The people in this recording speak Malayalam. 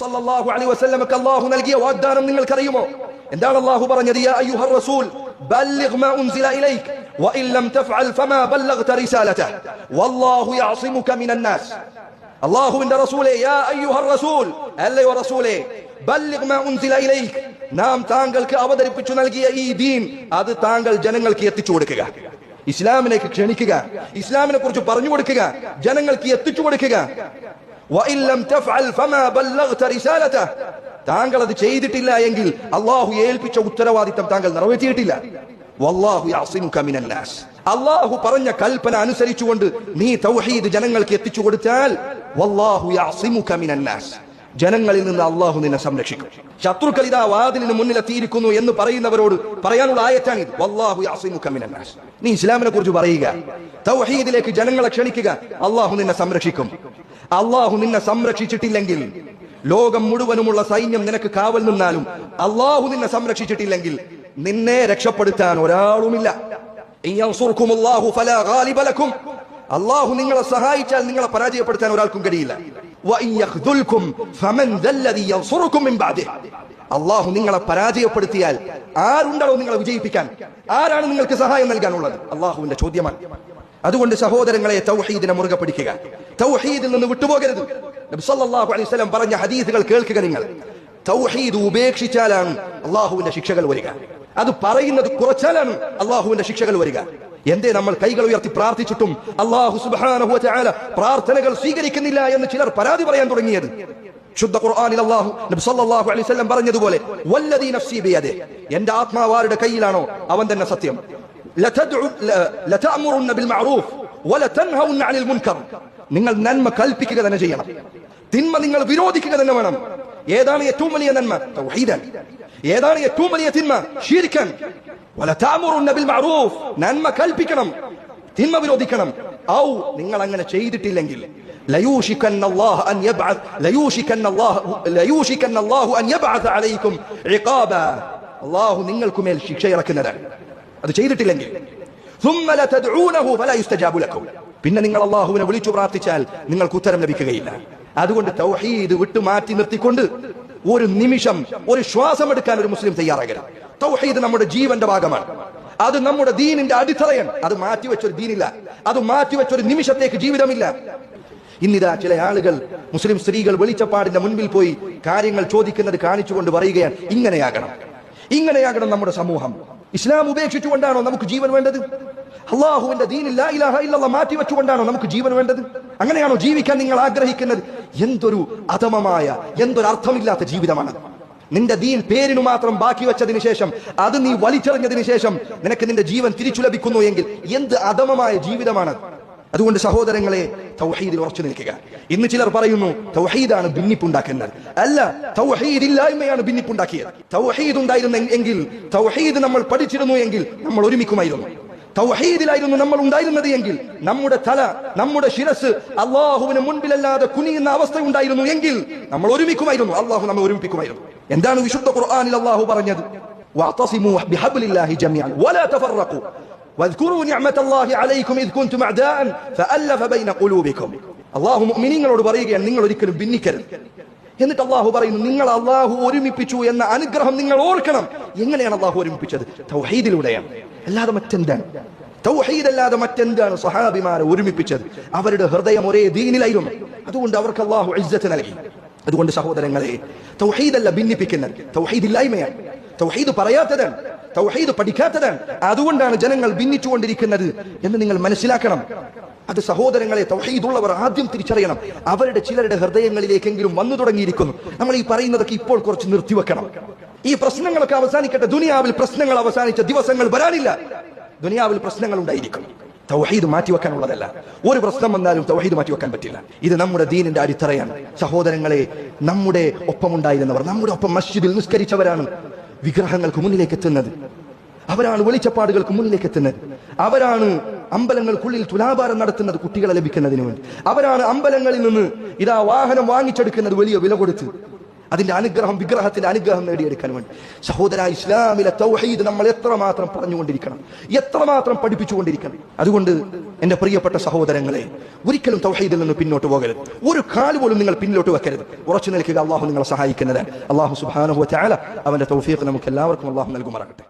സല്ലല്ലാഹു അലൈഹി വസല്ലമക്ക് അല്ലാഹു നൽകിയ വാഗ്ദാനം നിങ്ങൾക്കറിയുമോ എന്താണ് അല്ലാഹു പറഞ്ഞത് യാ അയ്യുഹർ റസൂൽ ബല്ലിഗ് മാ ഉൻസില ഇലൈക് വഇൻ ലം തഫ്അൽ ഫമാ ബല്ലഗ്ത റിസാലതഹ വല്ലാഹു യഅസിമുക മിനൻ നാസ് അല്ലാഹുവിന്റെ റസൂലേ യാ അയ്യുഹർ റസൂൽ അല്ലയോ റസൂലേ ബല്ലിഗ് മാ ഉൻസില ഇലൈക് നാം താങ്കൾക്ക് അവതരിപ്പിച്ചു നൽകിയ ഈ ദീൻ അത് താങ്കൾ ജനങ്ങൾക്ക് എത്തിച്ചു കൊടുക്കുക ഇസ്ലാമിലേക്ക് ക്ഷണിക്കുക ഇസ്ലാമിനെ കുറിച്ച് പറഞ്ഞു കൊടുക്കുക ജനങ്ങൾക്ക് എത്തിച്ചു കൊടുക്കുക താങ്കൾ അത് ചെയ്തിട്ടില്ല എങ്കിൽ അള്ളാഹു ഏൽപ്പിച്ച ഉത്തരവാദിത്തം താങ്കൾ നിറവേറ്റിയിട്ടില്ല. അള്ളാഹു പറഞ്ഞ കൽപ്പന അനുസരിച്ചുകൊണ്ട് നീ തൗഹീദ് ജനങ്ങൾക്ക് എത്തിച്ചു കൊടുത്താൽ വല്ലാഹു യാസിമുക മിനന്നാസ് ജനങ്ങളിൽ നിന്ന് അള്ളാഹു നിന്നെ സംരക്ഷിക്കും. ശത്രുക്കൾ ഇതാ വാതിലിന് മുന്നിലെത്തിയിരിക്കുന്നു എന്ന് പറയുന്നവരോട് പറയാനുള്ള ആയത്താണ് ഇത് വല്ലാഹു നീ ഇസ്ലാമിനെ കുറിച്ച് പറയുക. തൗഹീദിലേക്ക് ജനങ്ങളെ ക്ഷണിക്കുക. അള്ളാഹു നിന്നെ സംരക്ഷിക്കും. അള്ളാഹു നിന്നെ സംരക്ഷിച്ചിട്ടില്ലെങ്കിൽ ലോകം മുഴുവനുമുള്ള സൈന്യം നിനക്ക് കാവൽ നിന്നാലും അള്ളാഹു നിന്നെ സംരക്ഷിച്ചിട്ടില്ലെങ്കിൽ നിന്നെ രക്ഷപ്പെടുത്താൻ ഒരാളുമില്ല. അള്ളാഹു നിങ്ങളെ സഹായിച്ചാൽ നിങ്ങളെ പരാജയപ്പെടുത്താൻ ഒരാൾക്കും കഴിയില്ല. അള്ളാഹു നിങ്ങളെ പരാജയപ്പെടുത്തിയാൽ ആരുണ്ടോ നിങ്ങളെ വിജയിപ്പിക്കാൻ? ആരാണ് നിങ്ങൾക്ക് സഹായം നൽകാനുള്ളത്? അള്ളാഹുവിന്റെ ചോദ്യമാണ്. അതുകൊണ്ട് സഹോദരങ്ങളെ തൗഹീദിനെ മുറുകെ പിടിക്കുക. തൗഹീദിൽ നിന്ന് വിട്ടുപോകരുത്. നബി സല്ലല്ലാഹു അലൈഹി വസല്ലം പറഞ്ഞ ഹദീസുകൾ കേൾക്കുക നിങ്ങൾ. തൗഹീദ് ഉപേക്ഷിച്ചാലാണ് അള്ളാഹുവിന്റെ ശിക്ഷകൾ വരിക. അത് പറയുന്നത് കുറച്ചാലാണ് അള്ളാഹുവിന്റെ ശിക്ഷകൾ വരിക. എന്തേ നമ്മൾ കൈകൾ ഉയർത്തി പ്രാർത്ഥിച്ചിട്ടും അള്ളാഹു സുബ്ഹാനഹു വതആല പ്രാർത്ഥനകൾ സ്വീകരിക്കുന്നില്ല എന്ന് ചിലർ പരാതി പറയാൻ തുടങ്ങിയത്. ശുദ്ധ ഖുർആനിൽ അല്ലാഹു നബി സല്ലല്ലാഹു അലൈഹി വസല്ലം പറഞ്ഞതുപോലെ വല്ലദീ നഫ്സി ബിയദി എന്റെ ആത്മാവാരുടെ കയ്യിലാണോ അവൻ തന്നെ സത്യം. ലതദ്ഉ ലതഅമുറുന്ന ബിൽ മഅറൂഫ് വലതൻഹൗന്ന അനിൽ മുൻകർ നിങ്ങൾ നന്മ കൽപ്പിക്കുക തന്നെ ചെയ്യണം. തിന്മ നിങ്ങൾ വിരോധിക്കുക തന്നെ വേണം. ഏതാണ് ഏറ്റവും വലിയ നന്മ? തൗഹീദാണ് ഏതാണ് ഏറ്റവും വലിയ തിന്മ ഷിർക്കൻ വലതഅമുറുന്ന ബിൽ മഅറൂഫ് നന്മ കൽപ്പിക്കണം തിന്മ വിരോധിക്കണം ഔ നിങ്ങൾ അങ്ങനെ ചെയ്തിട്ടില്ലെങ്കിൽ ليوشكن الله أن يبعث ليوشكن الله ليوشكن الله أن يبعث عليكم عقابا الله നിങ്ങൾക്കും മേൽ ശിക്ഷ ഇറക്കുന്നതാണ് അത് ചെയ്തിട്ടില്ലെങ്കിൽ ثم لتدعونه فلا يستجاب لكم പിന്നെ നിങ്ങൾ അള്ളാഹുവിനെ വിളിച്ചു പ്രാർത്ഥിച്ചാൽ നിങ്ങൾക്ക് ഉത്തരം ലഭിക്കുകയില്ല അതുകൊണ്ട് തൗഹീദ് വിട്ടു മാറ്റി നിർത്തിക്കൊണ്ട് ഒരു നിമിഷം ഒരു ശ്വാസം എടുക്കാൻ ഒരു മുസ്ലിം തയ്യാറാകരുത്. തൗഹീദ് നമ്മുടെ ജീവന്റെ ഭാഗമാണ്. അത് നമ്മുടെ ദീനിന്റെ അടിത്തറയാണ്. അത് മാറ്റിവെച്ചൊരു ദീനില്ല. അത് മാറ്റിവെച്ചൊരു നിമിഷത്തേക്ക് ജീവിതമില്ല. ഇന്നിതാ ചില ആളുകൾ മുസ്ലിം സ്ത്രീകൾ വെളിച്ചപ്പാടിന്റെ മുൻപിൽ പോയി കാര്യങ്ങൾ ചോദിക്കുന്നത് കാണിച്ചുകൊണ്ട് പറയുകയാണ് ഇങ്ങനെയാകണം. ഇങ്ങനെയാകണം നമ്മുടെ സമൂഹം. ഇസ്ലാം ഉപേക്ഷിച്ചുകൊണ്ടാണോ നമുക്ക് ജീവൻ വേണ്ടത്? അള്ളാഹുവിന്റെ ദീനില്ല ഇലാഹ ഇല്ലല്ലാഹ് മാറ്റി വെച്ചുകൊണ്ടാണോ നമുക്ക് ജീവൻ വേണ്ടത്? അങ്ങനെയാണോ ജീവിക്കാൻ നിങ്ങൾ ആഗ്രഹിക്കുന്നത്? എന്തൊരു അധമമായ എന്തൊരു അർത്ഥമില്ലാത്ത ജീവിതമാണ്. നിന്റെ ദീൻ പേരിനു മാത്രം ബാക്കി വെച്ചതിന് ശേഷം അത് നീ വലിച്ചെറിഞ്ഞതിന് ശേഷം നിനക്ക് നിന്റെ ജീവൻ തിരിച്ചു ലഭിക്കുന്നു എങ്കിൽ എന്ത് അധമമായ ജീവിതമാണ്? അതുകൊണ്ട് സഹോദരങ്ങളെ തൗഹീദിൽ ഉറച്ചു നിൽക്കുക. ഇന്ന് ചിലർ പറയുന്നു തൗഹീദാണ് ഭിന്നിപ്പുണ്ടാക്കുന്നത് അല്ല തൗഹീദ് ഇല്ലായ്മയാണ് ഭിന്നിപ്പുണ്ടാക്കിയത്. തൗഹീദ് ഉണ്ടായിരുന്നെങ്കിൽ തൗഹീദ് നമ്മൾ പഠിച്ചിരുന്നു എങ്കിൽ നമ്മൾ ഒരുമിക്കുമായിരുന്നു. തൗഹീദിലായിരുന്നു നമ്മൾ ഉണ്ടായിരുന്നത് എങ്കിൽ നമ്മുടെ തല നമ്മുടെ ശിരസ് അള്ളാഹുവിന് മുൻപിലല്ലാതെ കുനിയുന്ന അവസ്ഥ ഉണ്ടായിരുന്നു എങ്കിൽ നമ്മൾ ഒരുമിക്കുമായിരുന്നു അള്ളാഹു നമ്മെ ഒരുമിപ്പിക്കുമായിരുന്നു എന്താണ് വിശുദ്ധ ഖുർആനിൽ അള്ളാഹു പറഞ്ഞത് واعتصموا بحبل الله جميعا ولا تفرقوا واذكروا نعمة الله عليكم إذ كنتم أعداء فألف بين قلوبكم അള്ളാഹു മുഅ്മിനീങ്ങളോട് പറയുകയാണ് നിങ്ങൾ ഒരിക്കലും ഭിന്നിക്കരുത് എന്നിട്ട് അള്ളാഹു പറയുന്നു നിങ്ങൾ അള്ളാഹു ഒരുമിപ്പിച്ചു എന്ന അനുഗ്രഹം നിങ്ങൾ ഓർക്കണം. എങ്ങനെയാണ് അള്ളാഹു ഒരുമിപ്പിച്ചത്? തൗഹീദിലൂടെയാണ്. അല്ലാതെ മറ്റെന്താണ്? തൗഹീദല്ലാതെ മറ്റെന്താണ് സഹാബിമാരെ ഒരുമിപ്പിച്ചത്? അവരുടെ ഹൃദയം ഒരേ ദീനിലായിരുന്നു. അതുകൊണ്ട് അവർക്ക് അള്ളാഹു ഇജ്ജത്ത് നൽകി. അതുകൊണ്ട് സഹോദരങ്ങളെ തൗഹീദല്ല ഭിന്നിപ്പിക്കുന്നത്. തൗഹീദ് ഇല്ലായ്മയാണ് തൗഹീദ് പറയാത്തതാണ്. തൗഹീദ് പഠിക്കാത്തതാണ് അതുകൊണ്ടാണ് ജനങ്ങൾ ഭിന്നിച്ചുകൊണ്ടിരിക്കുന്നത് എന്ന് നിങ്ങൾ മനസ്സിലാക്കണം. അത് സഹോദരങ്ങളെ തൗഹീദുള്ളവർ ആദ്യം തിരിച്ചറിയണം. അവരുടെ ചിലരുടെ ഹൃദയങ്ങളിലേക്കെങ്കിലും വന്നു തുടങ്ങിയിരിക്കുന്നു. നമ്മൾ ഈ പറയുന്നതൊക്കെ ഇപ്പോൾ കുറച്ച് നിർത്തിവെക്കണം. ഈ പ്രശ്നങ്ങളൊക്കെ അവസാനിക്കട്ടെ. ദുനിയാവിൽ പ്രശ്നങ്ങൾ അവസാനിച്ച ദിവസങ്ങൾ വരാനില്ല. ദുനിയാവിൽ പ്രശ്നങ്ങൾ ഉണ്ടായിരിക്കും. തൗഹീദ് മാറ്റിവെക്കാനുള്ളതല്ല. ഒരു പ്രശ്നം വന്നാലും തൗഹീദ് മാറ്റിവെക്കാൻ പറ്റില്ല. ഇത് നമ്മുടെ ദീനിന്റെ അടിത്തറയാണ്. സഹോദരങ്ങളെ നമ്മുടെ ഒപ്പം ഉണ്ടായിരുന്നവർ നമ്മുടെ ഒപ്പം മസ്ജിദിൽ നിസ്കരിച്ചവരാണ്. വിഗ്രഹങ്ങൾക്ക് മുന്നിലേക്ക് എത്തുന്നത്. അവരാണ് വെളിച്ചപ്പാടുകൾക്ക് മുന്നിലേക്ക് എത്തുന്നത്. അവരാണ് അമ്പലങ്ങൾക്കുള്ളിൽ തുലാഭാരം നടത്തുന്നത് കുട്ടികളെ ലഭിക്കുന്നതിന് വേണ്ടി അവരാണ് അമ്പലങ്ങളിൽ നിന്ന് ഇതാ വാഹനം വാങ്ങിച്ചെടുക്കുന്നത് വലിയ വില കൊടുത്ത്. അതിന്റെ അനുഗ്രഹം വിഗ്രഹത്തിന്റെ അനുഗ്രഹം നേടിയെടുക്കാൻ വേണ്ടി. സഹോദര ഇസ്ലാമിലെ തൗഹീദ് നമ്മൾ എത്രമാത്രം പറഞ്ഞുകൊണ്ടിരിക്കണം എത്രമാത്രം പഠിപ്പിച്ചുകൊണ്ടിരിക്കണം. അതുകൊണ്ട് എന്റെ പ്രിയപ്പെട്ട സഹോദരങ്ങളെ ഒരിക്കലും തൗഹീദിൽ നിന്ന് പിന്നോട്ട് പോകരുത്. ഒരു കാൽ പോലും നിങ്ങൾ പിന്നിലോട്ട് വെക്കരുത്. ഉറച്ചു നിൽക്കുക അള്ളാഹു നിങ്ങളെ സഹായിക്കുന്നത് അള്ളാഹു സുബാനുഹു അവന്റെ തൗഫീഖ് നമുക്ക് എല്ലാവർക്കും അള്ളാഹു നൽകുമാറാകട്ടെ.